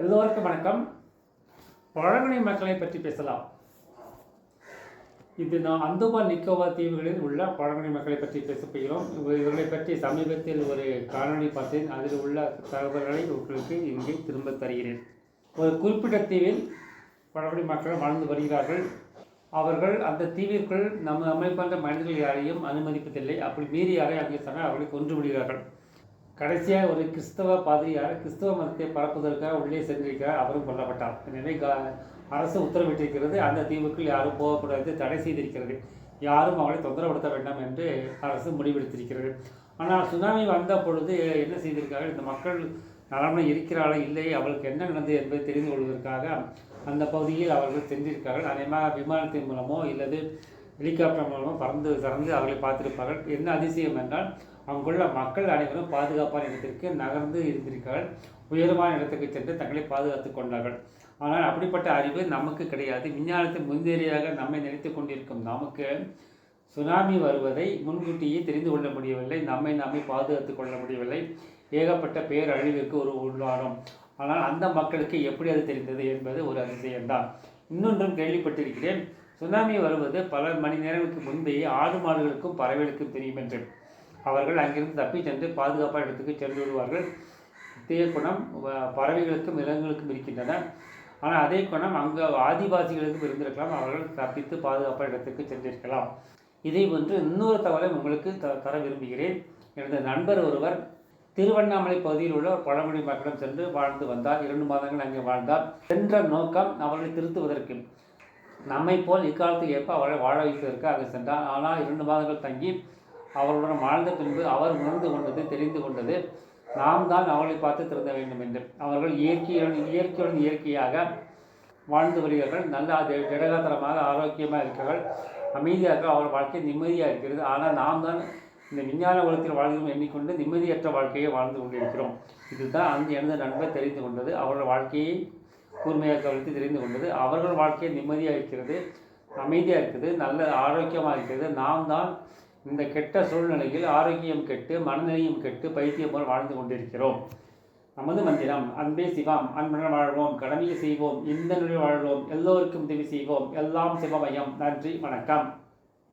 எல்லோருக்கும் வணக்கம். பழங்குடி மக்களை பற்றி பேசலாம். இது நான் அந்தமான் நிக்கோபார் தீவுகளில் உள்ள பழங்குடி மக்களை பற்றி பேசப் போகிறோம். இவ- இவர்களை பற்றி சமீபத்தில் ஒரு காணொலி பார்த்தேன். அதில் உள்ள தகவல்களை உங்களுக்கு இங்கே திரும்ப தருகிறேன். ஒரு குறிப்பிட்ட தீவில் பழங்குடி மக்கள் வாழ்ந்து வருகிறார்கள். அவர்கள் அந்த தீவிற்குள் நம்ம அமைப்பான மனிதர்கள் யாரையும் அனுமதிப்பதில்லை. அப்படி மீறி யாரை அங்கே சொன்னால் அவர்களை கொன்று விடுகிறார்கள் கடைசியாக ஒரு கிறிஸ்தவ பாதிரியார் கிறிஸ்தவ மதத்தை பரப்புவதற்காக உள்ளே சென்றிருக்கிறார். அவரும் கொல்லப்பட்டார். எனவே க- அரசு உத்தரவிட்டிருக்கிறது. அந்த தீவுக்குள் யாரும் போகக்கூடாது. தடை செய்திருக்கிறது. யாரும் அவளை தொந்தரவுப்படுத்த வேண்டாம் என்று அரசு முடிவெடுத்திருக்கிறது. ஆனால் சுனாமி வந்த பொழுது என்ன செய்திருக்கார்கள்? இந்த மக்கள் நலமுடன் இருக்கிறாளா? இல்லை? அவளுக்கு என்ன நடந்தது என்பதை தெரிந்து கொள்வதற்காக அந்த பகுதியில் அவர்கள் சென்றிருக்கார்கள் அநேகமாக விமானத்தின் மூலமோ இல்லது ஹெலிகாப்டர் மூலமாக பறந்து பறந்து அவர்களை பார்த்திருப்பார்கள். என்ன அதிசயம் என்றால் அங்குள்ள மக்கள் அனைவரும் பாதுகாப்பான இடத்திற்கு நகர்ந்து இருந்திருக்கார்கள் உயரமான இடத்துக்கு சென்று தங்களை பாதுகாத்து கொண்டார்கள். ஆனால் அப்படிப்பட்ட அறிவு நமக்கு கிடையாது. விஞ்ஞானத்தின் முன்னேறியாக நம்மை நினைத்து கொண்டிருக்கும் நமக்கு சுனாமி வருவதை முன்கூட்டியே தெரிந்து கொள்ள முடியவில்லை. நம்மை நாமே பாதுகாத்து கொள்ள முடியவில்லை. ஏகப்பட்ட பேரழிவிற்கு ஒரு உள்ளானோம். ஆனால் அந்த மக்களுக்கு எப்படி அது தெரிந்தது என்பது ஒரு அதிசயம்தான். இன்னொன்றும் கேள்விப்பட்டிருக்கிறேன். சுனாமி வருவது பல மணி நேரங்களுக்கு முன்பேயே ஆடு மாடுகளுக்கும் பறவைகளுக்கும் தெரியும் என்று. அவர்கள் அங்கிருந்து தப்பி சென்று பாதுகாப்பான இடத்துக்கு சென்று விடுவார்கள். இதே குணம் பறவைகளுக்கும் விலங்குகளுக்கும் இருக்கின்றன. ஆனால் அதே குணம் அங்கு ஆதிவாசிகளுக்கும் இருந்திருக்கலாம். அவர்கள் தப்பித்து பாதுகாப்பான இடத்துக்கு சென்றிருக்கலாம். இதை ஒன்று இன்னொரு தகவலை உங்களுக்கு த தர விரும்புகிறேன். எனது நண்பர் ஒருவர் திருவண்ணாமலை பகுதியில் உள்ள ஒரு பழமொழி மக்களிடம் சென்று வாழ்ந்து வந்தார். இரண்டு மாதங்கள் அங்கே வாழ்ந்தார். சென்ற நோக்கம் அவர்களை திருத்துவதற்கு. நம்மை போல் இக்காலத்தில் ஏற்ப அவரை வாழ வைப்பதற்கு அங்கு சென்றார் ஆனால் இரண்டு மாதங்கள் தங்கி அவர்களுடன் வாழ்ந்த பின்பு அவர் உணர்ந்து கொண்டது தெரிந்து கொண்டது. நாம் தான் அவளை பார்த்து திருந்த வேண்டும் என்று. அவர்கள் இயற்கையுடன் இயற்கையுடன் இயற்கையாக வாழ்ந்து வருகிறார்கள். நல்ல அது திடகாத்திரமாக ஆரோக்கியமாக இருக்கிறார்கள் அமைதியாக அவர் வாழ்க்கை நிம்மதியாக இருக்கிறது. ஆனால் நாம் தான் இந்த விஞ்ஞான உலகத்தில் வாழ்கிறோம் எண்ணிக்கொண்டு நிம்மதியற்ற வாழ்க்கையை வாழ்ந்து கொண்டிருக்கிறோம். இதுதான் அந்த எனது நண்பர் தெரிந்து கொண்டது. அவர்கள் வாழ்க்கையை கூர்மையாக கவனித்து தெரிந்து கொண்டது. அவர்கள் வாழ்க்கையை நிம்மதியாக இருக்கிறது அமைதியாக இருக்குது நல்ல ஆரோக்கியமாக இருக்கிறது. நாம் தான் இந்த கெட்ட சூழ்நிலையில் ஆரோக்கியம் கெட்டு மனநிலையும் கெட்டு பைத்தியம் போல் வாழ்ந்து கொண்டிருக்கிறோம். நமது மந்திரம் அன்பே சிவம் அன்புடன் வாழ்வோம் கடமையை செய்வோம் இந்த நிலை வாழ்வோம் எல்லோருக்கும் உதவி செய்வோம். எல்லாம் சிவமயம். நன்றி வணக்கம்.